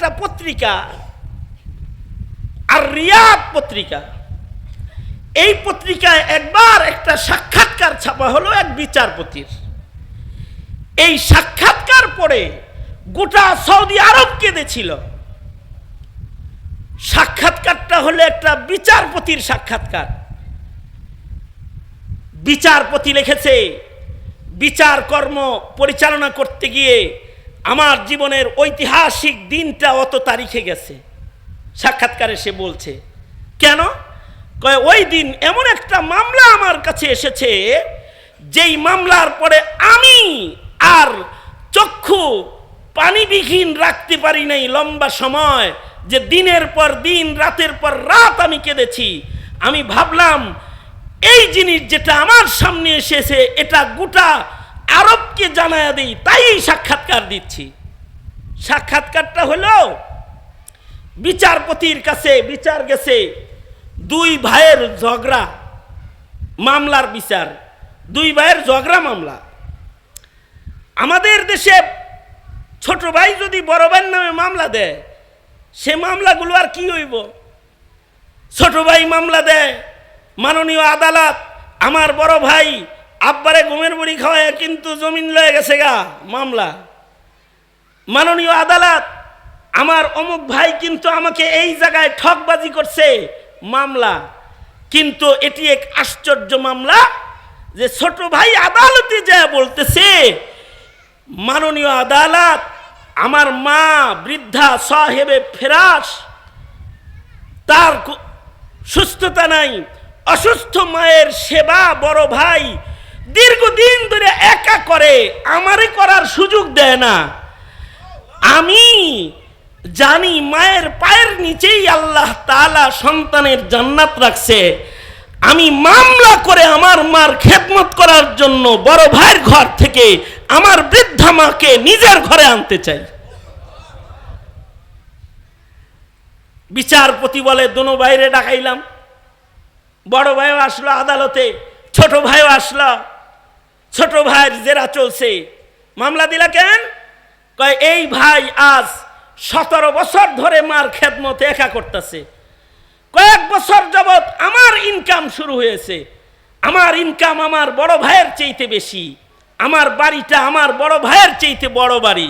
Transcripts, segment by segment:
একটা পত্রিকা আর রিয়াদ পত্রিকা। এই পত্রিকায় একবার একটা সাক্ষাৎকার ছাপা হলো এক বিচারপতির। এই সাক্ষাৎকার পরে গোটা সৌদি আরব কেঁদেছিল। সাক্ষাৎকারটা হলো একটা বিচারপতির সাক্ষাৎকার। বিচারপতি লিখেছে, বিচার কর্ম পরিচালনা করতে গিয়ে আমার জীবনের ঐতিহাসিক দিনটা অত তারিখে গেছে। সাক্ষাৎকারে সে বলছে, কেন? কয়, ওই দিন এমন একটা মামলা আমার কাছে এসেছে, যেই মামলার পরে আমি আর চক্ষু পানিবিহীন রাখতে পারি নাই লম্বা সময়, যে দিনের পর দিন, রাতের পর রাত আমি কেঁদেছি। আমি ভাবলাম, এই জিনিস যেটা আমার সামনে এসেছে, এটা গোটা আরবকে জানায়া দিই, তাই সাক্ষাৎকার দিচ্ছি। সাক্ষাৎকারটা হলো, বিচারপতির কাছে, বিচার গেছে, দুই ভাইয়ের ঝগড়া, মামলার বিচার, দুই ভাইয়ের ঝগড়া মামলা। আমাদের দেশে ছোট ভাই যদি বড় ভাইয়ের নামে মামলা দেয়, সে মামলাগুলো আর কি হইব? ছোট ভাই মামলা দেয়, মাননীয় আদালত, আমার বড় ভাই আব্বারে ঘুমের বুড়ি খাওয়ায়, কিন্তু জমিন লয়ে গেছে গা, মামলা। মাননীয় আদালত, আমার অমুক ভাই কিন্তু আমাকে এই জায়গায় ঠকবাজি করছে, মামলা। কিন্তু এটি এক আশ্চর্য মামলা যে ছোট ভাই আদালতে যা বলতেছে, মাননীয় আদালত, আমার মা বৃদ্ধা সাহেবে ফেরাস, তার সুস্থতা নাই, অসুস্থ মায়ের সেবা বড় ভাই দীর্ঘদিন ধরে একা করে আমারে করার সুযোগ দেয় না। আমি জানি মায়ের পায়ের নিচেই আল্লাহ তাআলা সন্তানের জান্নাত রাখছে। আমি মামলা করে আমার মার খেদমত করার জন্য বড় ভাইয়ের ঘর থেকে আমার বৃদ্ধা মাকে নিজের ঘরে আনতে চাই। বিচারপতি বলে, দুনো বাইরে ডাকাইলাম। বড় ভাইও আসলো আদালতে, ছোট ভাইও আসলো। ছোট ভাইয়ের জেরা চলছে। মামলা দিলা কেন? কয়, এই ভাই আজ সতেরো বছর ধরে মার খেদমতে একা করতেছে। কয়েক বছর যাবৎ আমার ইনকাম শুরু হয়েছে। আমার ইনকাম আমার বড় ভাইয়ের চাইতে বেশি। আমার বাড়িটা আমার বড় ভাইয়ের চাইতে বড় বাড়ি।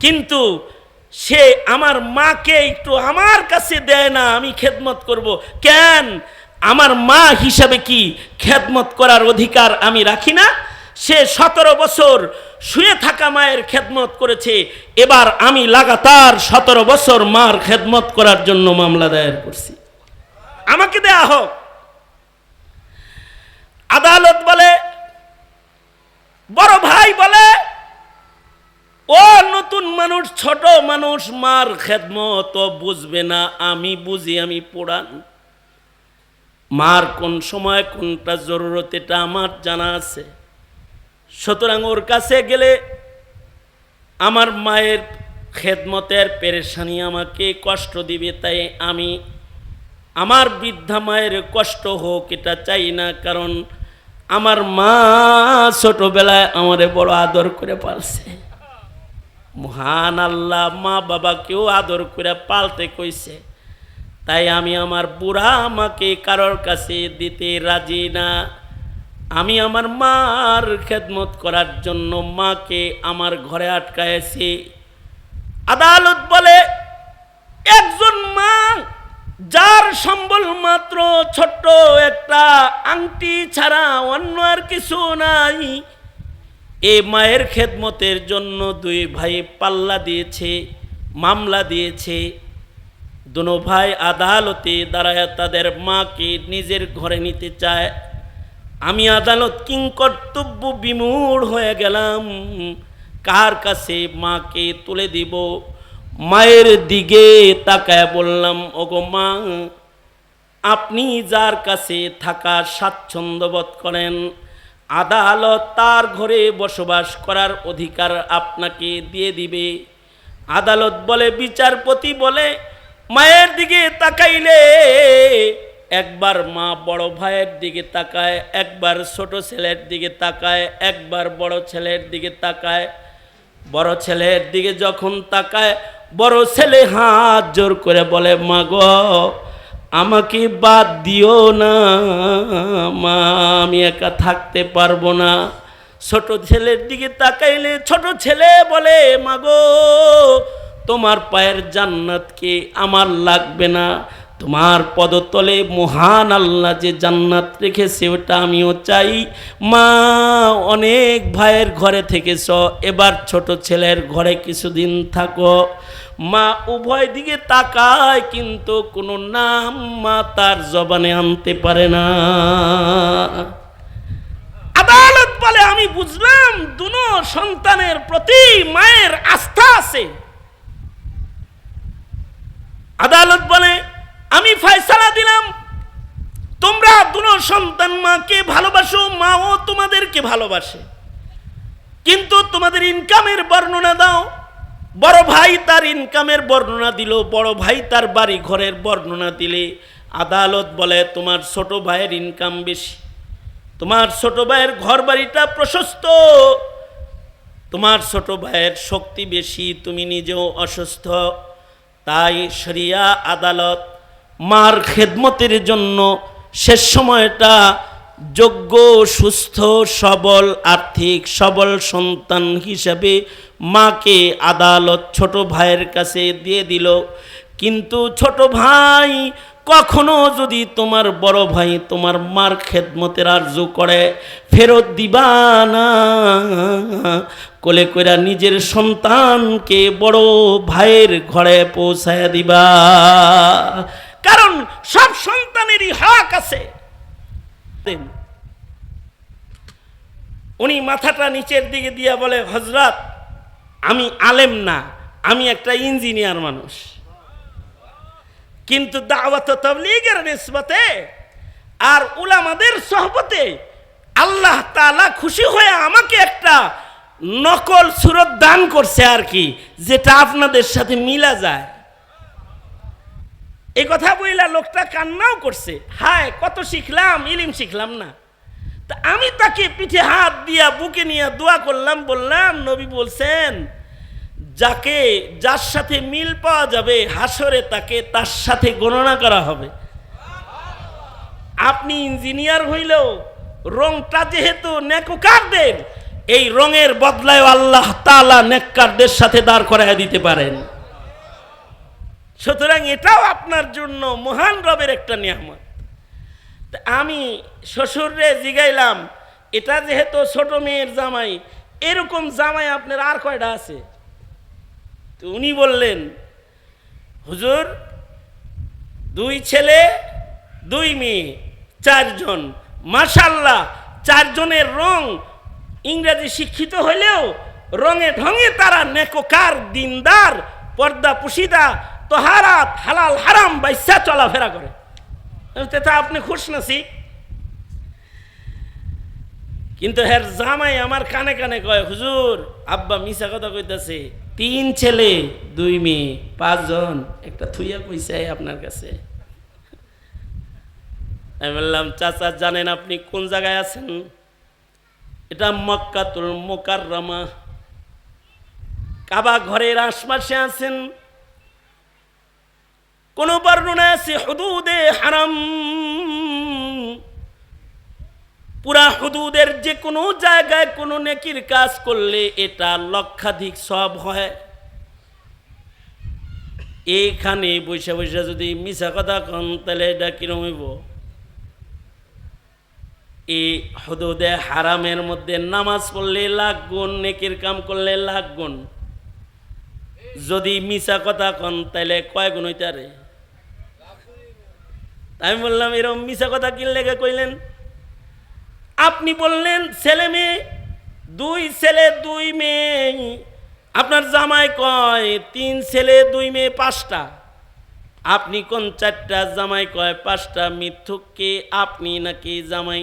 কিন্তু সে আমার মাকে একটু আমার কাছে দেয় না, আমি খেদমত করব। কেন? আমার মা হিসাবে কি খেদমত করার অধিকার আমি রাখি না? সে সতেরো বছর শুয়ে থাকা মায়ের খেদমত করেছে। এবার আমি লাগাতার সতেরো বছর মার খেদমত করার জন্য মামলা দায়ের করছি। আমাকে দেয়া হোক। আদালত বলে, বড় ভাই বলে, ও নতুন মানুষ, ছোট মানুষ, মার খেদমত বুঝবে না, আমি বুঝি, আমি পোড়ান। মার কোন সময়, কোনটা জরুরত, এটা আমার জানা আছে। সুতরাং ওর কাছে গেলে আমার মায়ের খেদমতের পেরেশানি আমাকে কষ্ট দিবে, তাই আমি আমার বৃদ্ধা মায়ের কষ্ট হোক এটা চাই না, কারণ আমার মা ছোটবেলায় আমারে বড় আদর করে পালছে। মহান আল্লাহ, মা বাবাকেও আদর করে পালতে কইছে। তাই আমি আমার বুড়া আমাকে কারোর কাছে দিতে রাজি না। আমি আমার মার খেদমত করার জন্য মাকে আমার ঘরে আটকায়েছি আদালত বলে, একজন মা, যার সম্বল মাত্র ছোট্ট একটা আংটি ছাড়া অন্য আর কিছু নাই, এ মায়ের খেদমতের জন্য দুই ভাই পাল্লা দিয়েছে, মামলা দিয়েছে। দুনো ভাই আদালতে দাঁড়ায় তাদের মাকে নিজের ঘরে নিতে চায়। আমি আদালত কিংকর্তব্য বিমূঢ় হয়ে গেলাম। কার কাছে মাকে তুলে দিব? মায়ের দিকে তাকায় বললাম, ওগো মা, আপনি যার কাছে থাকা স্বাচ্ছন্দ্য বোধ করেন, আদালত তার ঘরে বসবাস করার অধিকার আপনাকে দিয়ে দিবে। আদালত বলে, বিচারপতি বলে, মায়ের দিকে তাকাইলে একবার মা বড় ভাইয়ের দিকে তাকায়, একবার ছোট ছেলের দিকে তাকায়, একবার বড় ছেলের দিকে তাকায়। বড় ছেলের দিকে যখন তাকায়, বড় ছেলে হাত জোর করে বলে, মা গো, আমাকে বাদ দিও না, মা, আমি একা থাকতে পারব না। ছোট ছেলের দিকে তাকাইলে ছোট ছেলে বলে মাগো তোমার পায়ের জান্নাতকে আমার লাগবে না? তোমার পদতলে মহান আল্লাহ যে জান্নাত রেখেছে, ওটা আমিও চাই। মা, অনেক ভাইয়ের ঘরে থেকেছ, এবার ছোট ছেলের ঘরে কিছুদিন থাকো। মা, উভয় দিকে তাকায়, কিন্তু কোনো নাম মা তার জবানে আনতে পারে না। আদালত বলে, আমি বুঝলাম, দুনো সন্তানের প্রতি মায়ের আস্থা আছে। আদালত বলে আমি ফয়সালা দিলাম। তোমরা দুনো সন্তান মাকে ভালোবাসো, মাও তোমাদেরকে ভালোবাসে। কিন্তু তোমাদের ইনকামের বর্ণনা দাও। বড় ভাই তার ইনকামের বর্ণনা দিল, বড় ভাই তার বাড়ি ঘরের বর্ণনা দিলে। আদালত বলে, তোমার ছোট ভাইয়ের ইনকাম বেশি। তোমার ছোট ভাইয়ের ঘর বাড়িটা প্রশস্ত। তোমার ছোট ভাইয়ের শক্তি বেশি। তুমি নিজেও অসুস্থ। তাই শরিয়া আদালত মার খেদমতের জন্য শেষ সময়টা যোগ্য, সুস্থ, সবল, আর্থিক, সবল সন্তান হিসাবে মাকে আদালত ছোট ভাইয়ের কাছে দিয়ে দিল। কিন্তু ছোট ভাই কখনো যদি তোমার বড় ভাই তোমার মার খেদমতের আরজু করে, ফেরত দিবা না। কোলে কইরা নিজের সন্তানকে বড় ভাইয়ের ঘরে পৌঁছায় দিবা। কারণ সব সন্তানেরই হক আছে। উনি মাথাটা নিচের দিকে দিয়া বলে হজরত আমি আলেম না, আমি একটা ইঞ্জিনিয়ার মানুষ। কিন্তু দাওয়াত তবলিগের নিসবতে আর উলামাদের সহবতে আল্লাহ তাআলা খুশি হয়ে আমাকে একটা নকল সুরত দান করছে আর কি, যেটা আপনাদের সাথে মিলা যায়। এই কথা বইলা লোকটা কান্নাও করছে। হায়, কত শিখলাম, ইলিম শিখলাম না। তা আমি তাকে পিঠে হাত দিয়া, বুকে নিয়ে দোয়া করলাম, বললাম, নবী বলছেন, যাকে, যার সাথে মিল পাওয়া যাবে হাসরে তাকে তার সাথে গণনা করা হবে। আপনি ইঞ্জিনিয়ার হইলেও রংটা যেহেতু নেককারদের, এই রঙের বদলায় আল্লাহ তালা নেককারদের সাথে দাঁড় করায় দিতে পারেন। সুতরাং এটাও আপনার জন্য মহান রবের একটা নিয়ামত। আমি শ্বশুররে জিগাইলাম, এটা যেহেতু ছোট মেয়ের জামাই, এরকম জামাই আপনার আর কয়টা আছে? তো উনি বললেন, হুজুর, দুই ছেলে, দুই মেয়ে, চারজন। মাশাল্লাহ, চারজনের রং ইংরেজি শিক্ষিত হলেও রঙে ঢঙে তারা নেকোকার, দিনদার, পর্দা পুশিদা তোহারাত হালাল, হারাম বাইসা চলাফেরা করে। আপনি খুশ নাসি কিন্তু হের জামাই আমার কানে কানে কয়, হুজুর, আব্বা মিশা কথা কইতাছে, তিন ছেলে, দুই মেয়ে, পাঁচজন, একটা থুইয়া কইছে আপনার কাছে। আমি বললাম, চাচা, জানেন আপনি কোন জায়গায় আছেন? এটা মক্কাতুল মোকাররমা। কাবা ঘরের আশপাশে আছেন? কোন বর্ণনা আছে হুদুদে হারাম। পুরা হুদুদের যে কোনো জায়গায় কোনো নেকির কাজ করলে এটা লক্ষাধিক সব হয়। এইখানে বৈশা বৈশা যদি মিশা কথা কন, তাহলে এটা কিরম হইব? এই হদুদে হারামের মধ্যে নামাজ পড়লে লাখ গুণ, নেকির কাম করলে লাখ গুণ। যদি মিশা কথা কন তাইলে কয় গুণ হইতারে আমি বললাম এরকম মিশা কথা কি লেগে কইলেন? আপনি বললেন, ছেলে মেয়ে, দুই ছেলে, দুই মেয়ে। আপনার জামাই কয়, তিন ছেলে, দুই মেয়ে, পাঁচটা। আপনি কোন চারটা জামাই কয়, পাঁচটা মিথ্যুককে আপনি নাকি জামাই?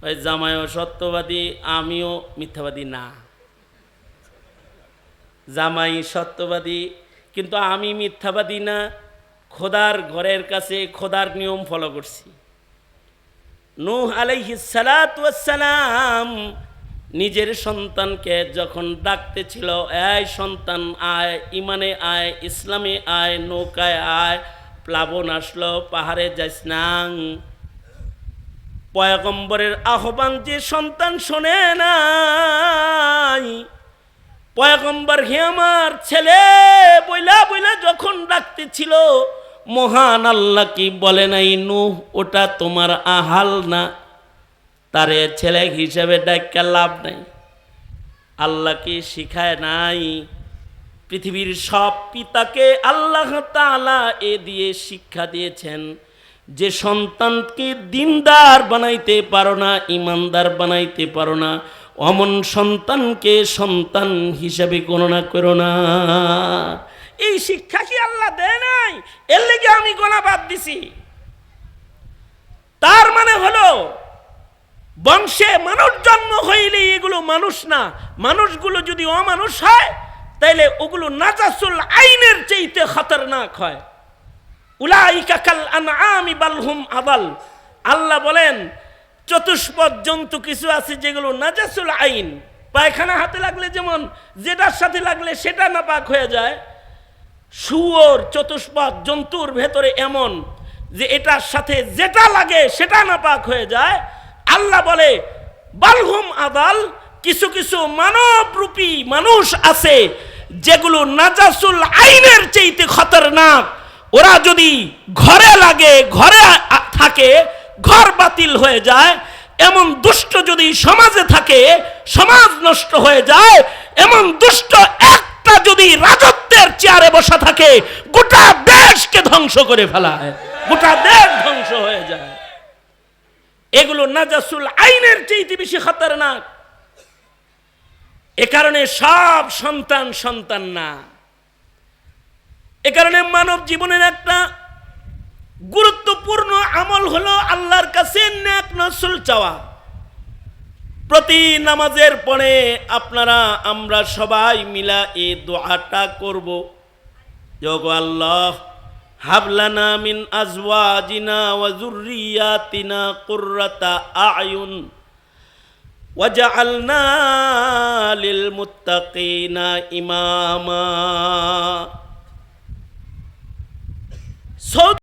কয়, জামাইও সত্যবাদী, আমিও মিথ্যাবাদী না। জামাই সত্যবাদী, কিন্তু আমি মিথ্যাবাদী না। খোদার ঘরের কাছে খোদার নিয়ম ফলো করছি। নূহ আলাইহিস সালাম নিজের সন্তানকে যখন ডাকতেছিল এই সন্তান আয় ইমানে আয়, ইসলামে আয়, নৌকায় আয়, প্লাবন আসলো, পাহাড়ে যাইস নাং। পয়গম্বরের আহ্বান যে সন্তান শোনে নাই, পয়গম্বর হে আমার ছেলে, বইলা বইলা যখন ডাকতেছিল মহান আল্লাহ কি বলে নাই নু ওটা তোমার আহাল না। তারে ছেলে হিসেবে ডাক্কা লাভ নাই। আল্লাহ কি শিখায় নাই? পৃথিবীর সব পিতাকে আল্লাহ তাআলা এ দিয়ে শিক্ষা দিয়েছেন, যে সন্তানকে দিনদার বানাইতে পারো না, ইমানদার বানাইতে পারো না, অমন সন্তানকে সন্তান হিসাবে গণনা করো না। এই শিক্ষা কি আল্লাহ দেয় নাই? এর লেগে আমি গণা বাদ দিছি। তার মানে হলো, বংশে মানুষ জন্ম হইলে এগুলো মানুষ না। মানুষগুলো যদি অমানুষ হয়, তাইলে ওগুলো নাজাসুল আইনের চাইতে খতরনাক হয়। উলাইকা কাল আনআমি বালহুম আবাল আল্লাহ বলেন, চতুষ্পদ জন্তু কিছু আছে যেগুলো নাজাসুল আইন। পায়খানা হাতে লাগলে যেমন, যেটার সাথে লাগলে সেটা নাপাক হয়ে যায়। শুয়োর চতুষ্পদ জন্তুর ভেতরে এমন যে এটার সাথে যেটা লাগে সেটা নাপাক হয়ে যায়। আল্লাহ বলে, বালহুম আদাল, কিছু কিছু মানবরূপী মানুষ আছে যেগুলো নাজাসুল আইনের চাইতে খতরনাক। ওরা যদি ঘরে লাগে, ঘরে থাকে, ঘর বাতিল হয়ে যায়, এমন দুষ্ট যদি সমাজে থাকে, সমাজ নষ্ট হয়ে যায়, এমন দুষ্ট একটা যদি রাজত্বের চেয়ারে বসা থাকে, গোটা দেশকে ধ্বংস করে ফেলায়। গোটা দেশ ধ্বংস হয়ে যায়। এগুলো নাজাসুল আইনের চেয়ে বেশি খতরনাক। এ কারণে সব সন্তান সন্তান না। এ কারণে মানব জীবনের একটা গুরুত্বপূর্ণ আমল হলো আল্লাহর কাছে ন্যাক নসল চাওয়া। প্রতি নামাজের পরে আপনারা, আমরা সবাই মিলা এই দোয়াটা করব। যোগ আল্লাহ, হাবলানা মিন আজওয়াজিনা ওয়া যুররিয়াতিনা কুররাতা আয়ুন ওয়াজআলনা লিল মুত্তাকিনা ইমামা।